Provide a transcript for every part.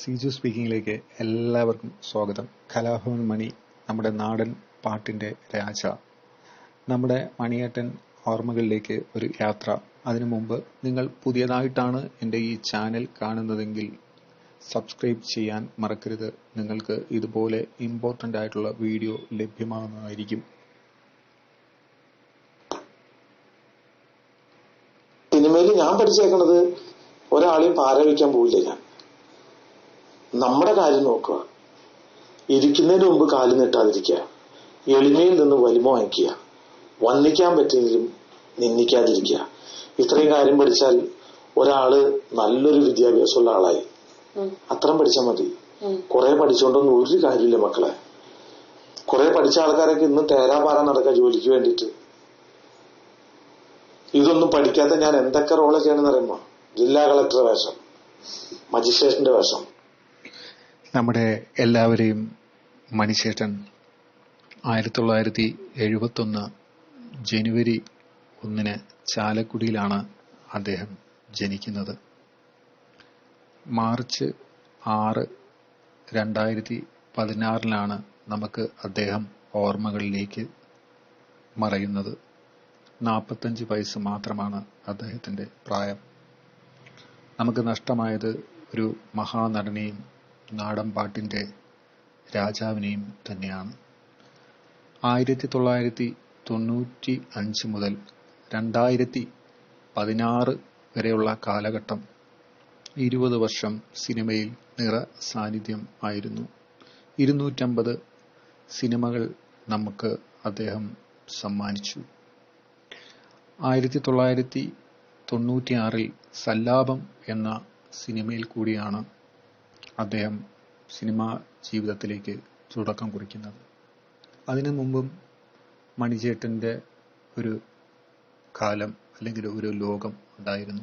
സീജു സ്പീക്കിങ്ങിലേക്ക് എല്ലാവർക്കും സ്വാഗതം. കലാഭവൻ മണി നമ്മുടെ നാടൻ പാട്ടിന്റെ രാജ. നമ്മുടെ മണിയേട്ടൻ ഓർമ്മകളിലേക്ക് ഒരു യാത്ര. അതിനു മുമ്പ് നിങ്ങൾ പുതിയതായിട്ടാണ് എന്റെ ഈ ചാനൽ കാണുന്നതെങ്കിൽ സബ്സ്ക്രൈബ് ചെയ്യാൻ മറക്കരുത്. നിങ്ങൾക്ക് ഇതുപോലെ ഇമ്പോർട്ടന്റ് ആയിട്ടുള്ള വീഡിയോ ലഭ്യമാകുന്നതായിരിക്കും. സിനിമയിൽ ഞാൻ പഠിച്ചേക്കുന്നത് ഒരാളെയും പാരവിക്കാൻ പോയില്ല ഞാൻ. നമ്മുടെ കാര്യം നോക്കുക. ഇരിക്കുന്നതിന് മുമ്പ് കാൽ നീട്ടാതിരിക്കുക. എളിമയിൽ നിന്ന് വലിമ വാങ്ങിക്കുക. വന്നിക്കാൻ പറ്റിയെങ്കിലും നിന്ദിക്കാതിരിക്കുക. ഇത്രയും കാര്യം പഠിച്ചാൽ ഒരാൾ നല്ലൊരു വിദ്യാഭ്യാസമുള്ള ആളായി. അത്രയും പഠിച്ചാൽ മതി. കുറെ പഠിച്ചുകൊണ്ടൊന്നും ഒരു കാര്യമില്ല മക്കളെ. കുറെ പഠിച്ച ആൾക്കാരൊക്കെ ഇന്ന് തേരാപാറ നടക്കുക ജോലിക്ക് വേണ്ടിയിട്ട്. ഇതൊന്നും പഠിക്കാത്ത ഞാൻ എന്തൊക്കെ റോൾ ചെയ്യണമെന്ന് അറിയുമോ? ജില്ലാ കളക്ടർ വേഷം. മജിസ്ട്രേറ്റിന്റെ വേഷം. നമ്മുടെ എല്ലാവരെയും മണിശേട്ടൻ ആയിരത്തി തൊള്ളായിരത്തി എഴുപത്തൊന്ന് ജനുവരി ഒന്നിന് ചാലക്കുടിയിലാണ് അദ്ദേഹം ജനിക്കുന്നത്. മാർച്ച് ആറ് രണ്ടായിരത്തി പതിനാറിലാണ് നമുക്ക് അദ്ദേഹം ഓർമ്മകളിലേക്ക് മറയുന്നത്. നാൽപ്പത്തഞ്ച് വയസ്സ് മാത്രമാണ് അദ്ദേഹത്തിന്റെ പ്രായം. നമുക്ക് നഷ്ടമായത് ഒരു മഹാനടനെയും നാടൻ പാട്ടിന്റെ രാജാവിനെയും തന്നെയാണ്. ആയിരത്തി തൊള്ളായിരത്തി തൊണ്ണൂറ്റി അഞ്ച് മുതൽ രണ്ടായിരത്തി പതിനാറ് വരെയുള്ള കാലഘട്ടം ഇരുപത് വർഷം സിനിമയിൽ നിറ സാന്നിധ്യം ആയിരുന്നു. ഇരുന്നൂറ്റമ്പത് സിനിമകൾ നമുക്ക് അദ്ദേഹം സമ്മാനിച്ചു. ആയിരത്തി തൊള്ളായിരത്തി തൊണ്ണൂറ്റിയാറിൽ സല്ലാപം എന്ന സിനിമയിൽ കൂടിയാണ് അദ്ദേഹം സിനിമാ ജീവിതത്തിലേക്ക് തുടക്കം കുറിക്കുന്നത്. അതിനു മുമ്പും മണിചേട്ടന്റെ ഒരു കാലം അല്ലെങ്കിൽ ഒരു ലോകം ഉണ്ടായിരുന്നു.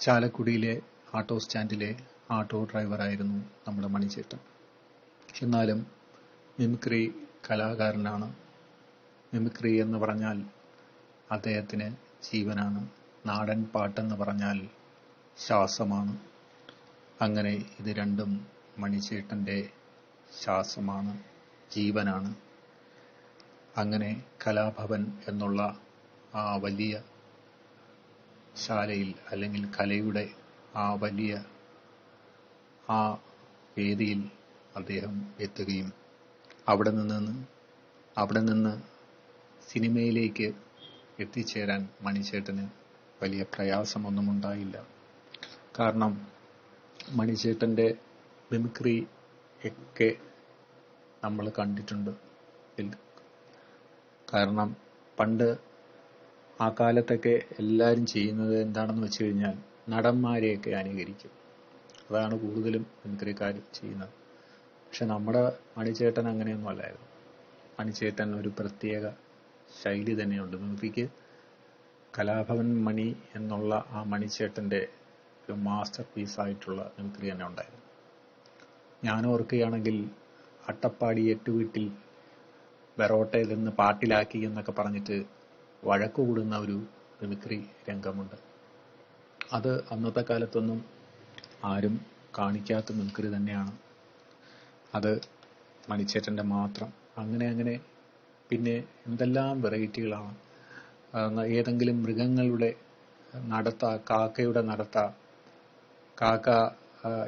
ചാലക്കുടിയിലെ ആട്ടോ സ്റ്റാൻഡിലെ ആട്ടോ ഡ്രൈവറായിരുന്നു നമ്മുടെ മണിചേട്ടൻ. എന്നാലും മിമിക്രി കലാകാരനാണ്. മിമിക്രി എന്ന് പറഞ്ഞാൽ അദ്ദേഹത്തിന് ജീവനാണ്. നാടൻ പാട്ടെന്ന് പറഞ്ഞാൽ ശ്വാസമാണ്. അങ്ങനെ ഇത് രണ്ടും മണിച്ചേട്ടന്റെ ശ്വാസമാണ് ജീവനാണ്. അങ്ങനെ കലാഭവൻ എന്നുള്ള ആ വലിയ ശാലയിൽ അല്ലെങ്കിൽ കലയുടെ ആ വലിയ ആ വേദിയിൽ അദ്ദേഹം എത്തുകയും അവിടെ നിന്ന് അവിടെ നിന്ന് സിനിമയിലേക്ക് എത്തിച്ചേരാൻ മണിച്ചേട്ടന് വലിയ പ്രയാസമൊന്നും ഉണ്ടായില്ല. കാരണം മണിച്ചേട്ടന്റെ മിമിക്രി ഒക്കെ നമ്മൾ കണ്ടിട്ടുണ്ട്. കാരണം പണ്ട് ആ കാലത്തൊക്കെ എല്ലാവരും ചെയ്യുന്നത് എന്താണെന്ന് വെച്ച് കഴിഞ്ഞാൽ നടന്മാരെയൊക്കെ അനുകരിക്കും. അതാണ് കൂടുതലും മിമിക്രിക്കാർ ചെയ്യുന്നത്. പക്ഷെ നമ്മുടെ മണിച്ചേട്ടൻ അങ്ങനെയൊന്നും അല്ലായിരുന്നു. മണിച്ചേട്ടൻ ഒരു പ്രത്യേക ശൈലി തന്നെയുണ്ട്. മിമിക്രിക്ക് കലാഭവൻ മണി എന്നുള്ള ആ മണിച്ചേട്ടന്റെ ഒരു മാസ്റ്റർ പീസ് ആയിട്ടുള്ള മിമിക്രി തന്നെ ഉണ്ടായിരുന്നു. ഞാൻ ഓർക്കുകയാണെങ്കിൽ അട്ടപ്പാടി എട്ടുവീട്ടിൽ ബെറോട്ടയിൽ നിന്ന് പാട്ടിലാക്കി എന്നൊക്കെ പറഞ്ഞിട്ട് വഴക്കു കൂടുന്ന ഒരു മിമിക്രി രംഗമുണ്ട്. അത് അന്നത്തെ കാലത്തൊന്നും ആരും കാണിക്കാത്ത മിമിക്രി തന്നെയാണ്. അത് മണിച്ചേട്ടന്റെ മാത്രം. അങ്ങനെ അങ്ങനെ പിന്നെ എന്തെല്ലാം വെറൈറ്റികളാണ്. ഏതെങ്കിലും മൃഗങ്ങളുടെ നടത്ത കാക്കയുടെ നടത്ത കാക്ക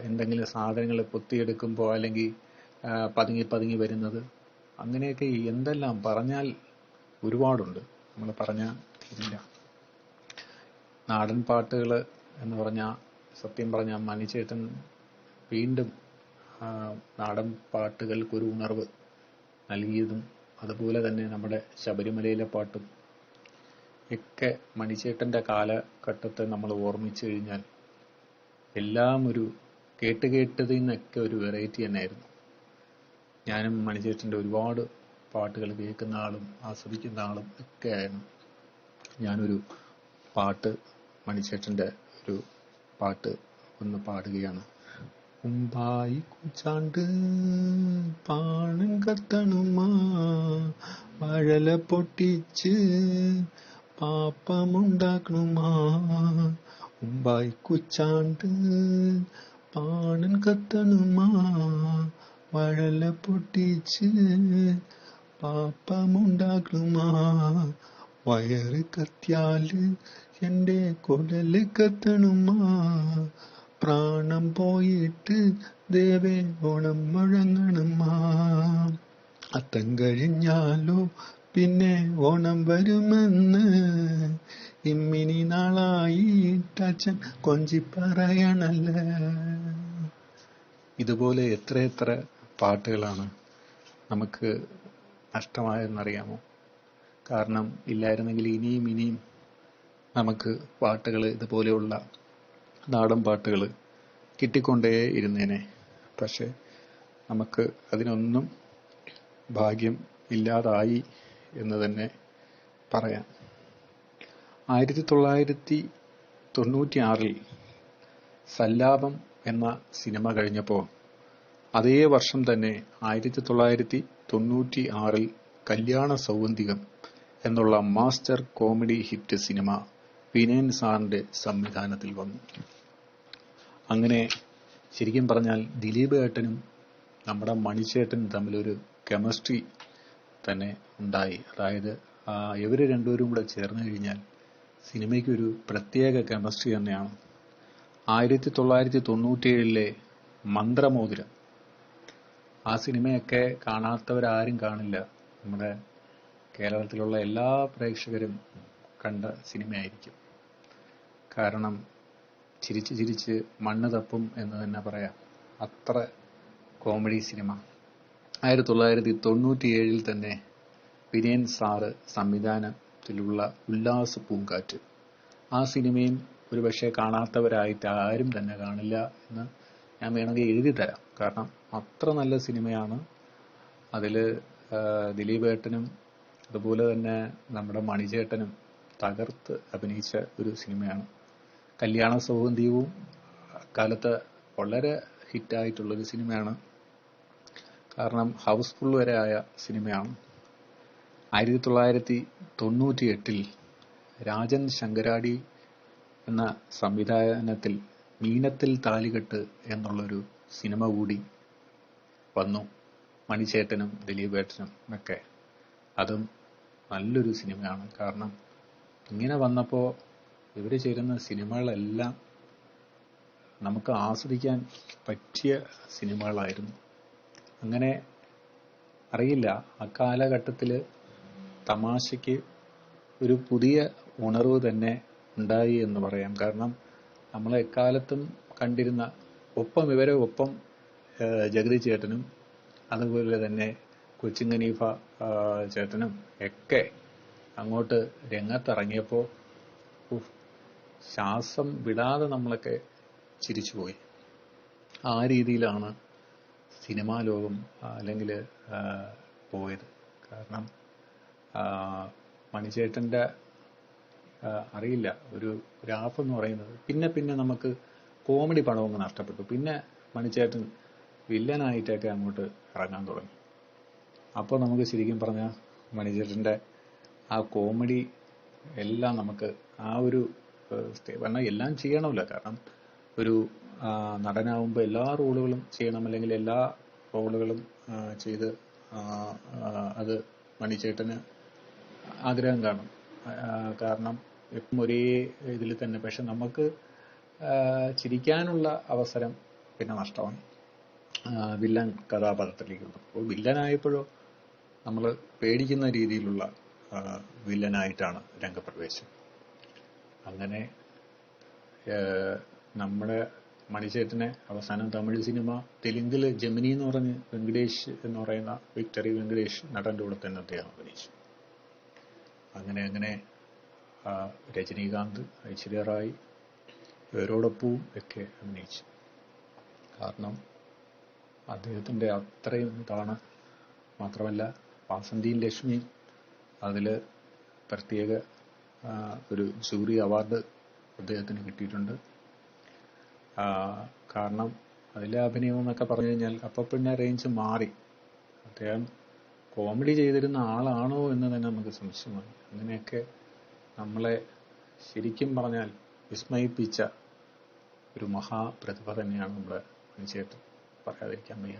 എന്തെങ്കിലും സാധനങ്ങൾ പൊത്തിയെടുക്കുമ്പോൾ അല്ലെങ്കിൽ പതുങ്ങി പതുങ്ങി വരുന്നത്. അങ്ങനെയൊക്കെ എന്തെല്ലാം പറഞ്ഞാൽ ഒരുപാടുണ്ട്. നമ്മൾ പറഞ്ഞാൽ തീരില്ല നാടൻ പാട്ടുകൾ എന്ന് പറഞ്ഞാൽ സത്യം പറഞ്ഞാൽ മനുചേട്ടൻ വീണ്ടും നാടൻ പാട്ടുകൾക്കൊരു ഉണർവ് നൽകിയതും അതുപോലെ തന്നെ നമ്മുടെ ശബരിമലയിലെ പാട്ടും ഒക്കെ മണിച്ചേട്ടന്റെ കാലഘട്ടത്തെ നമ്മൾ ഓർമ്മിച്ചു കഴിഞ്ഞാൽ എല്ലാം ഒരു കേട്ട് കേട്ടതിൽ നിന്നൊക്കെ ഒരു വെറൈറ്റി തന്നെയായിരുന്നു. ഞാനും മണിച്ചേട്ടന്റെ ഒരുപാട് പാട്ടുകൾ കേൾക്കുന്ന ആളും ആസ്വദിക്കുന്ന ആളും ഒക്കെ ആയിരുന്നു. ഞാനൊരു പാട്ട് മണിച്ചേട്ടന്റെ ഒരു പാട്ട് ഒന്ന് പാടുകയാണ്. ഉമ്പായി കുച്ചാണ്ട് പാണം കത്തണുമാ വഴല പൊട്ടിച്ച് പാപ്പമുണ്ടാക്കണുമാ ഉമ്പായി കുച്ചാണ്ട് പാണൻ കത്തണുമാ വഴല പൊട്ടിച്ച് പാപ്പമുണ്ടാക്കുമാ വയറ് കത്തിയാൽ എന്റെ കുടൽ കത്തണുമാ പ്രാണം പോയിട്ട് ദേവേ ഓണം മുഴങ്ങണമാ അത്തം കഴിഞ്ഞാലോ പിന്നെ ഓണം വരുമെന്ന് ഇമ്മിനി നാളായി അച്ഛൻ കൊഞ്ചി പറയണല്ല ഇതുപോലെ എത്രയെത്ര പാട്ടുകളാണ് നമുക്ക് നഷ്ടമായെന്നറിയാമോ? കാരണം ഇല്ലായിരുന്നെങ്കിൽ ഇനിയും ഇനിയും നമുക്ക് പാട്ടുകൾ ഇതുപോലെയുള്ള നാടൻ പാട്ടുകൾ കിട്ടിക്കൊണ്ടേ ഇരുന്നേനെ. പക്ഷെ നമുക്ക് അതിനൊന്നും ഭാഗ്യം ഇല്ലാതായി എന്ന് തന്നെ പറയാം. ആയിരത്തി തൊള്ളായിരത്തി തൊണ്ണൂറ്റി ആറിൽ സല്ലാപം എന്ന സിനിമ കഴിഞ്ഞപ്പോൾ അതേ വർഷം തന്നെ ആയിരത്തി തൊള്ളായിരത്തി തൊണ്ണൂറ്റി ആറിൽ കല്യാണ സൗവന്തികം എന്നുള്ള master comedy hit cinema Vinayan സാറിന്റെ സംവിധാനത്തിൽ വന്നു. അങ്ങനെ ശരിക്കും പറഞ്ഞാൽ ദിലീപ് ഏട്ടനും നമ്മുടെ മണിച്ചേട്ടനും തമ്മിലൊരു കെമിസ്ട്രി തന്നെ ഉണ്ടായി. അതായത് ഇവർ രണ്ടുപേരും കൂടെ ചേർന്ന് കഴിഞ്ഞാൽ സിനിമയ്ക്കൊരു പ്രത്യേക കെമിസ്ട്രി തന്നെയാണ്. ആയിരത്തി തൊള്ളായിരത്തി തൊണ്ണൂറ്റിയേഴിലെ മന്ത്രമോതിരം. ആ സിനിമയൊക്കെ കാണാത്തവരാരും കാണില്ല. നമ്മുടെ കേരളത്തിലുള്ള എല്ലാ പ്രേക്ഷകരും കണ്ട സിനിമയായിരിക്കും. കാരണം ചിരിച്ച് ചിരിച്ച് മണ്ണ് തപ്പും എന്ന് തന്നെ പറയാം. അത്ര കോമഡി സിനിമ. ആയിരത്തി തൊള്ളായിരത്തി തൊണ്ണൂറ്റിയേഴിൽ തന്നെ വിനയൻ സാറ് സംവിധാനത്തിലുള്ള ഉല്ലാസ പൂങ്കാറ്റ്. ആ സിനിമയും ഒരുപക്ഷെ കാണാത്തവരായിട്ട് ആരും തന്നെ കാണില്ല എന്ന് ഞാൻ വേണമെങ്കിൽ എഴുതി തരാം. കാരണം അത്ര നല്ല സിനിമയാണ്. അതിൽ ദിലീപ് ഏട്ടനും അതുപോലെ തന്നെ നമ്മുടെ മണിചേട്ടനും തകർത്ത് അഭിനയിച്ച ഒരു സിനിമയാണ്. കല്യാണ സൗഗന്ധ്യവും കാലത്ത് വളരെ ഹിറ്റായിട്ടുള്ളൊരു സിനിമയാണ്. കാരണം ഹൗസ്ഫുൾ വരെ ആയ സിനിമയാണ്. ആയിരത്തി തൊള്ളായിരത്തി തൊണ്ണൂറ്റി എട്ടിൽ രാജൻ ശങ്കരാടി എന്ന സംവിധാനത്തിൽ മീനത്തിൽ താലികെട്ട് എന്നുള്ളൊരു സിനിമ കൂടി വന്നു. മണിച്ചേട്ടനും ദിലീപേട്ടനും ഒക്കെ. അതും നല്ലൊരു സിനിമയാണ്. കാരണം ഇങ്ങനെ വന്നപ്പോൾ ഇവർ ചേരുന്ന സിനിമകളെല്ലാം നമുക്ക് ആസ്വദിക്കാൻ പറ്റിയ സിനിമകളായിരുന്നു. അങ്ങനെ അറിയില്ല. അക്കാലഘട്ടത്തിൽ തമാശയ്ക്ക് ഒരു പുതിയ ഉണർവ് തന്നെ ഉണ്ടായി എന്ന് പറയാം. കാരണം നമ്മൾ എക്കാലത്തും കണ്ടിരുന്ന ഒപ്പം ഇവരെ ഒപ്പം ജഗതി ചേട്ടനും അതുപോലെ തന്നെ കൊച്ചിൻ ഖനീഫ ചേട്ടനും ഒക്കെ അങ്ങോട്ട് രംഗത്തിറങ്ങിയപ്പോൾ ശ്വാസം വിടാതെ നമ്മളൊക്കെ ചിരിച്ചുപോയി. ആ രീതിയിലാണ് സിനിമാ ലോകം അല്ലെങ്കിൽ പോയത്. കാരണം മണിച്ചേട്ടന്റെ അറിയില്ല. ഒരു ഗ്രാഫ് എന്ന് പറയുന്നത്. പിന്നെ പിന്നെ നമുക്ക് കോമഡി പടമൊക്കെ നഷ്ടപ്പെട്ടു. പിന്നെ മണിച്ചേട്ടൻ വില്ലനായിട്ടൊക്കെ അങ്ങോട്ട് ഇറങ്ങാൻ തുടങ്ങി. അപ്പോൾ നമുക്ക് ശരിക്കും പറഞ്ഞാൽ മണിച്ചേട്ടന്റെ ആ കോമഡി എല്ലാം നമുക്ക് ആ ഒരു പറഞ്ഞാൽ എല്ലാം ചെയ്യണമല്ലോ. കാരണം ഒരു നടനാവുമ്പോൾ എല്ലാ റോളുകളും ചെയ്യണം. അല്ലെങ്കിൽ എല്ലാ റോളുകളും ചെയ്ത് അത് മണിച്ചേട്ടന് ആഗ്രഹം കാണും. കാരണം എപ്പം ഒരേ ഇതിൽ തന്നെ. പക്ഷെ നമുക്ക് ചിരിക്കാനുള്ള അവസരം പിന്നെ നഷ്ടമാണ്. വില്ലൻ കഥാപാത്രത്തിലേക്ക് അപ്പോൾ വില്ലനായപ്പോഴോ നമ്മൾ പേടിക്കുന്ന രീതിയിലുള്ള വില്ലനായിട്ടാണ് രംഗപ്രവേശം. അങ്ങനെ നമ്മുടെ മണിച്ചേട്ടനെ അവസാനം തമിഴ് സിനിമ തെലുങ്കിൽ ജമിനി എന്ന് പറഞ്ഞ് വെങ്കടേഷ് എന്ന് പറയുന്ന വിക്ടറി വെങ്കടേഷ് നടന്റെ കൂടെ തന്നെ അദ്ദേഹം അഭിനയിച്ചു. അങ്ങനെ അങ്ങനെ രജനീകാന്ത് ഐശ്വര്യ റായ് ഇവരോടൊപ്പവും ഒക്കെ അഭിനയിച്ചു. കാരണം അദ്ദേഹത്തിന്റെ അത്രയും ഇതാണ് മാത്രമല്ല വാസന്തിയും ലക്ഷ്മി അതിൽ പ്രത്യേക ഒരു ജൂറി അവാർഡ് അദ്ദേഹത്തിന് കിട്ടിയിട്ടുണ്ട്. കാരണം അതിലെ അഭിനയം എന്നൊക്കെ പറഞ്ഞു കഴിഞ്ഞാൽ അപ്പോൾ പിന്നെ റേഞ്ച് മാറി. അദ്ദേഹം കോമഡി ചെയ്തിരുന്ന ആളാണോ എന്ന് തന്നെ നമുക്ക് സംശയമാണ്. അങ്ങനെയൊക്കെ നമ്മളെ ശരിക്കും പറഞ്ഞാൽ വിസ്മയിപ്പിച്ച ഒരു മഹാപ്രതിഭ തന്നെയാണ് നമ്മുടെ മനുഷ്യട്ട് പറയാതിരിക്കാൻ വയ്യ.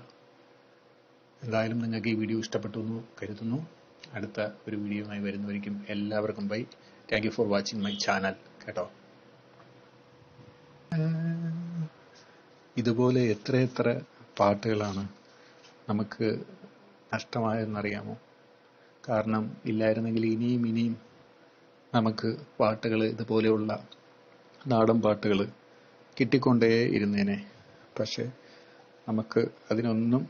എന്തായാലും നിങ്ങൾക്ക് ഈ വീഡിയോ ഇഷ്ടപ്പെട്ടു എന്ന് കരുതുന്നു. അടുത്ത ഒരു വീഡിയോയുമായി വരുന്നവരിക്കും എല്ലാവർക്കും bye. Thank you for watching my channel കേട്ടോ. ഇതുപോലെ എത്രയെത്ര പാട്ടുകളാണ് നമുക്ക് നഷ്ടമായെന്നറിയാമോ? കാരണം ഇല്ലായിരുന്നെങ്കിൽ ഇനിയും ഇനിയും നമുക്ക് പാട്ടുകൾ ഇതുപോലെയുള്ള നാടൻ പാട്ടുകൾ കിട്ടിക്കൊണ്ടേ ഇരുന്നേനെ. പക്ഷെ നമുക്ക് അതിനൊന്നും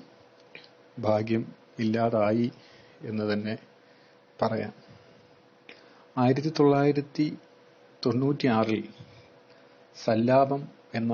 ഭാഗ്യം ഇല്ലാതായി എന്ന് തന്നെ പറയാം. ആയിരത്തി തൊള്ളായിരത്തി തൊണ്ണൂറ്റി ആറിൽ സല്ലാപം